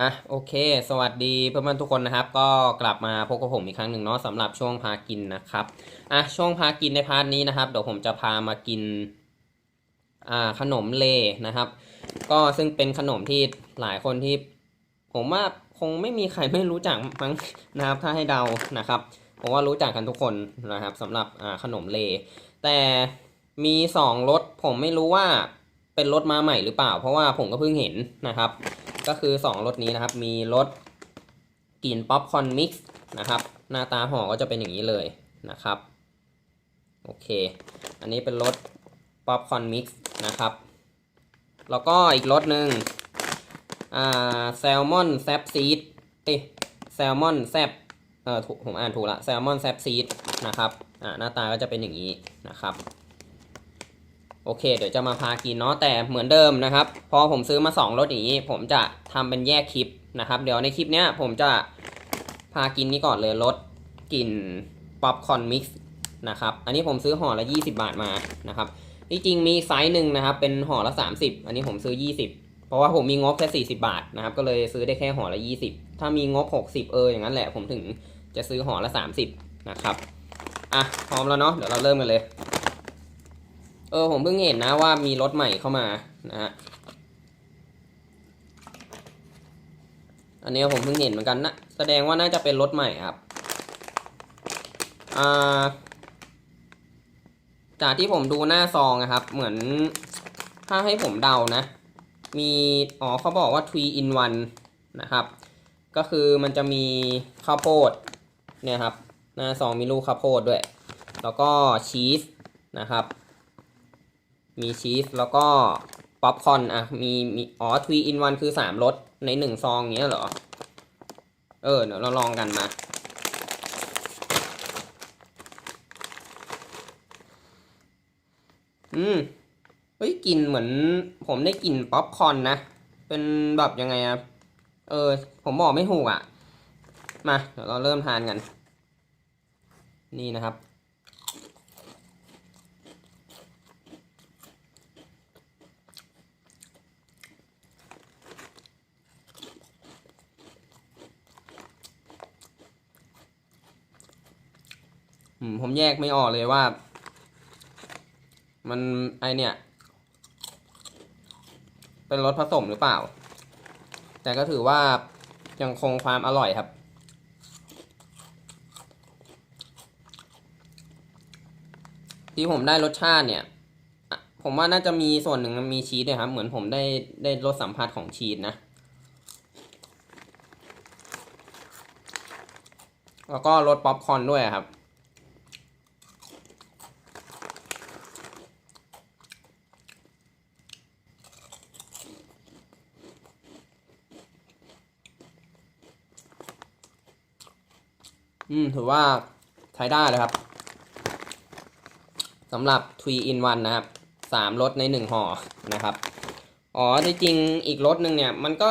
อะโอเค สวัสดีเพื่อนๆทุกคนนะครับ ก็กลับมาพบกับผมอีกครั้งหนึ่งเนาะสำหรับช่วงพากินนะครับอะช่วงพากินในพาร์ทนี้นะครับเดี๋ยวผมจะพามากินอ่าขนมเลนะครับ ก็ซึ่งเป็นขนมที่หลายคนที่ ผมว่าคงไม่มีใครไม่รู้จักมั้งนะครับถ้าให้เดานะครับผมว่ารู้จักกันทุกคนนะครับสำหรับอ่าขนมเล แต่มีสองรสผมไม่รู้ว่าเป็นรสมาใหม่หรือเปล่า เพราะว่าผมก็เพิ่งเห็นนะครับ ก็คือ 2รสนี้นะครับ มีรสกลิ่นป๊อปคอร์นมิกซ์นะครับ หน้าตาห่อก็จะเป็นอย่างนี้เลยนะครับ โอเค อันนี้เป็นรสป๊อปคอร์นมิกซ์นะครับ แล้วก็อีกรสหนึ่งอ่าแซลมอนแซบซีดเอ้แซลมอนแซบเออผมอ่านถูกละแซลมอนแซบซีดนะครับอ่าหน้าตาก็จะเป็นอย่างนี้นะครับ โอเค เดี๋ยวจะมาพากินเนาะแต่เหมือนเดิมนะครับ พอผมซื้อมา 2รสอย่างนี้ ผมจะทำเป็นแยกคลิปนะครับ เดี๋ยวในคลิปเนี้ยผมจะพากินนี้ก่อนเลยรสกลิ่นป๊อปคอร์นมิกซ์นะครับ อันนี้ผมซื้อห่อละ 20 บาทมานะครับที่จริงมีไซส์หนึ่งนะครับ เป็นห่อละ 30 อันนี้ผมซื้อ 20 เพราะว่าผมมีงบแค่40 บาทนะครับ ก็เลยซื้อได้แค่ห่อละ 20 ถ้ามีงบ 60 เอออย่างนั้นแหละผมถึงจะซื้อห่อละ 30 นะครับ อะพร้อมแล้วเนาะเดี๋ยวเราเริ่มกันเลย ออผมเพิ่งเห็นนะว่ามีรถใหม่เข้ามานะฮะ อันนี้ผมเพิ่งเห็นเหมือนกันนะ แสดงว่าน่าจะเป็นรถใหม่ครับ อ่า จากที่ผมดูหน้าซองนะครับ เหมือนถ้าให้ผมเดานะ มี อ๋อเขาบอกว่า three in one นะครับ ก็คือมันจะมีข้าวโพดเนี่ยครับ หน้าซองมีลูกข้าวโพดด้วย แล้วก็ชีสนะครับ มีชีสแล้วก็ป๊อปคอนอะมีมีอ๋อทวีอินวันคือสามรสในหนึ่งซองเงี้ยเหรอ เออเดี๋ยวเราลองกันมา อืมเฮ้ยกลิ่นเหมือน ผมได้กลิ่นป๊อปคอนนะ เป็นแบบยังไงอะเออ ผมบอกไม่ถูกอะ มา เดี๋ยวเราเริ่มทานกัน นี่นะครับ ผมแยกไม่ออกเลยว่า มันไอเนี่ย เป็นรสผสมหรือเปล่า แต่ก็ถือว่ายังคงความอร่อยครับ ที่ผมได้รสชาติเนี่ย ผมว่าน่าจะมีส่วนหนึ่งมีชีสด้วยครับ เหมือนผมได้ได้รสสัมผัสของชีสนะ แล้วก็รสป๊อปคอร์นด้วยครับ อืมถือว่าใช้ได้เลยครับสำหรับ three in one นะครับสามรสในหนึ่งห่อนะครับ อ๋อที่จริงอีกรสหนึ่งเนี่ย มันก็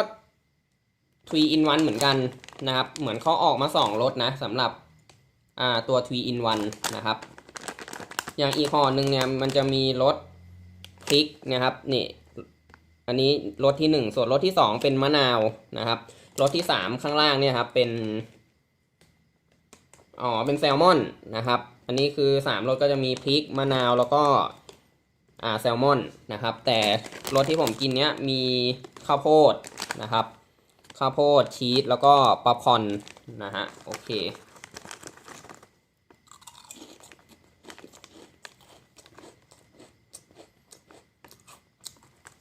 three in one เหมือนกันนะครับ เหมือนเขาออกมาสองรสนะสำหรับอ่าตัว three in one นะครับ อย่างอีกห่อหนึ่งเนี่ย มันจะมีรสพริกนะครับนี่อันนี้รสที่หนึ่งส่วนรสที่สองเป็นมะนาวนะครับรสที่สามข้างล่างเนี่ยครับเป็น อ๋อเป็นแซลมอนนะครับ อันนี้คือสามรสก็จะมีพริกมะนาวแล้วก็อ่าแซลมอนนะครับ แต่รสที่ผมกินเนี้ยมีข้าวโพดนะครับข้าวโพดชีสแล้วก็ป๊อปคอนนะฮะโอเค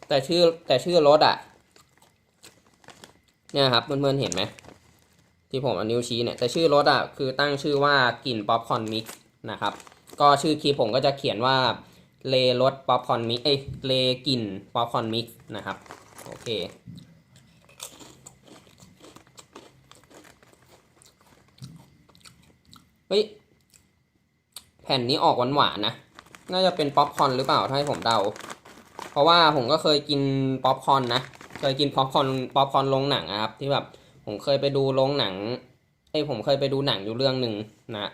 แต่ชื่อแต่ชื่อรสอะ เนี่ยครับเพื่อนๆเห็นไหม ที่ผมเอานิ้วชี้เนี่ยแต่ชื่อรถอะคือตั้งชื่อว่ากลิ่นป๊อปคอร์นมิกนะครับ ก็ชื่อคลิปผมก็จะเขียนว่าเลรสป๊อปคอร์นมิกเอ้ยเลกลิ่นป๊อปคอร์นมิกนะครับโอเคเฮ้ยแผ่นนี้ออกหวานๆนะ น่าจะเป็นป๊อปคอร์นหรือเปล่าถ้าให้ผมเดา เพราะว่าผมก็เคยกินป๊อปคอร์นนะ เคยกินป๊อปคอร์นป๊อปคอร์นลงหนังอะครับที่แบบ ผมเคยไปดูโรงหนังเอ้ผมเคยไปดูหนังอยู่เรื่องหนึ่งนะ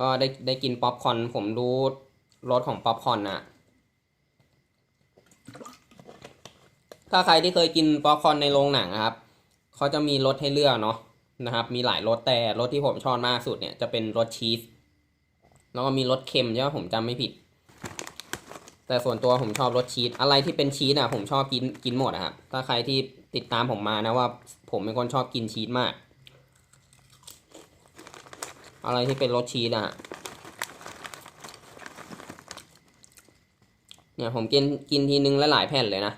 ก็ได้ได้กินป๊อปคอนผมรู้รสของป๊อปคอนนะถ้าใครที่เคยกินป๊อปคอนในโรงหนังอะครับเขาจะมีรสให้เลือกเนาะนะครับ มีหลายรสแต่รสที่ผมชอบมากสุดเนี่ยจะเป็นรสชีสแล้วก็มีรสเค็มใช่ไหมผมจำไม่ผิด แต่ส่วนตัวผมชอบรสชีสอะไรที่เป็นชีสอะผมชอบกินกินหมดอะครับถ้าใครที่ ติดตามผมมานะว่า ผมเป็นคนชอบกินชีสมาก อะไรที่เป็นรสชีสอะเนี่ยผมกินกินทีนึงแล้วหลายแผ่นเลยนะ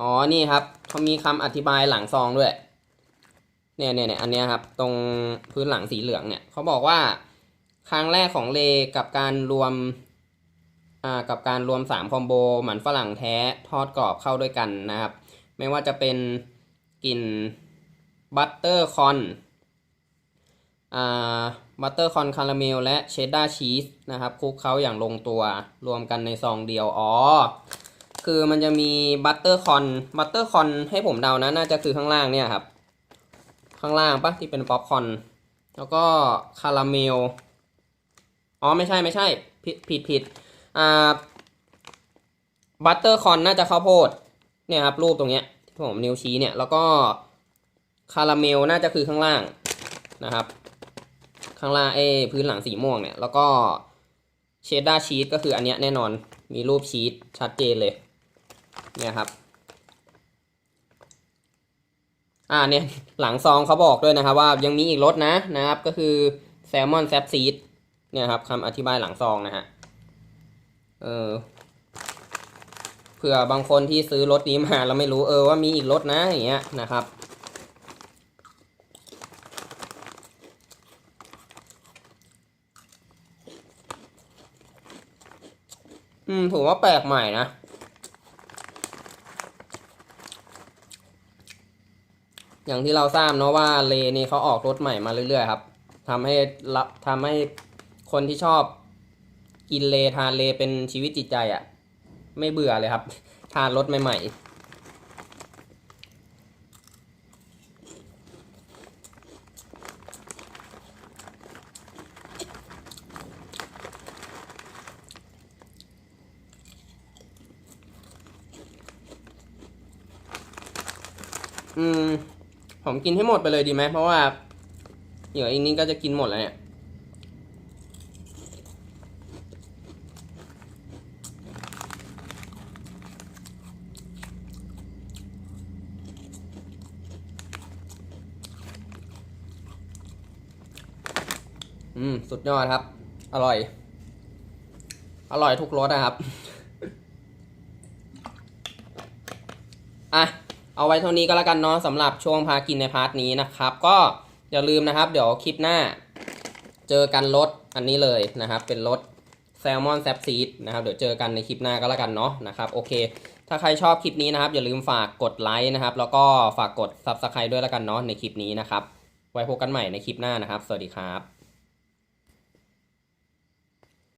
อ๋อ นี่ครับเขามีคำอธิบายหลังซองด้วย เนี่ยเนี่ยเนี่ยอันเนี้ยครับ ตรงพื้นหลังสีเหลืองเนี่ยเขาบอกว่า ครั้งแรกของเลกับการรวม อ่า กับการรวมสามคอมโบ หมันฝรั่งแท้ทอดกรอบเข้าด้วยกันนะครับ ไม่ว่าจะเป็นกลิ่นบัตเตอร์คอน อ่า บัตเตอร์คอนคาราเมลและเชดดาร์ชีสนะครับคลุกเคล้าอย่างลงตัวรวมกันในซองเดียว อ๋อ คือมันจะมีบัตเตอร์คอนบัตเตอร์คอนให้ผมเดานะน่าจะคือข้างล่างเนี่ยครับ ข้างล่างปะที่เป็นป๊อปคอนแล้วก็คาราเมลอ๋อไม่ใช่ไม่ใช่ผิดผิดผิดอ่าบัตเตอร์คอนน่าจะข้าวโพดเนี่ยครับรูปตรงเนี้ยที่ผมนิ้วชี้เนี่ยแล้วก็คาราเมลน่าจะคือข้างล่างนะครับ ข้างล่างเอพื้นหลังสีม่วงเนี่ยแล้วก็เชดดาร์ชีสก็คืออันเนี้ยแน่นอนมีรูปชีสชัดเจนเลย เนี่ยครับ อ่าเนี่ยหลังซองเขาบอกด้วยนะครับ ว่ายังมีอีกรสนะนะครับ ก็คือแซลมอนแซปซีดเนี่ยครับคำอธิบายหลังซองนะฮะเออเผื่อบางคนที่ซื้อรถนี้มาแล้วไม่รู้เออว่ามีอีกรถนะอย่างเงี้ยนะครับ อืมถือว่าแปลกใหม่นะ อย่างที่เราทราบเนาะว่าเลนี่เขาออกรถใหม่มาเรื่อยๆครับทำให้รับทำให้คนที่ชอบกินเลทานเลเป็นชีวิตจิตใจอะ่ะ ไม่เบื่อเลยครับ ทานรสใหม่ๆอืม ผมกินให้หมดไปเลยดีไหมเพราะว่าเดี๋ยวอีกนิดก็จะกินหมดแล้วเนี่ยอืม สุดยอดครับ อร่อย อร่อยทุกรสนะครับ อะ เอาไว้เท่านี้ก็แล้วกันเนาะสำหรับช่วงพากินในพาร์ทนี้นะครับ ก็อย่าลืมนะครับ เดี๋ยวคลิปหน้า เจอกันรสอันนี้เลยนะครับ เป็นรสแซลมอนแซปซีดนะครับเดี๋ยวเจอกันในคลิปหน้าก็แล้วกันเนาะนะครับโอเค ถ้าใครชอบคลิปนี้นะครับ อย่าลืมฝากกดไลค์นะครับ แล้วก็ฝากกด Subscribe ด้วยแล้วกันเนาะในคลิปนี้นะครับ ไว้พบกันใหม่ในคลิปหน้านะครับ สวัสดีครับ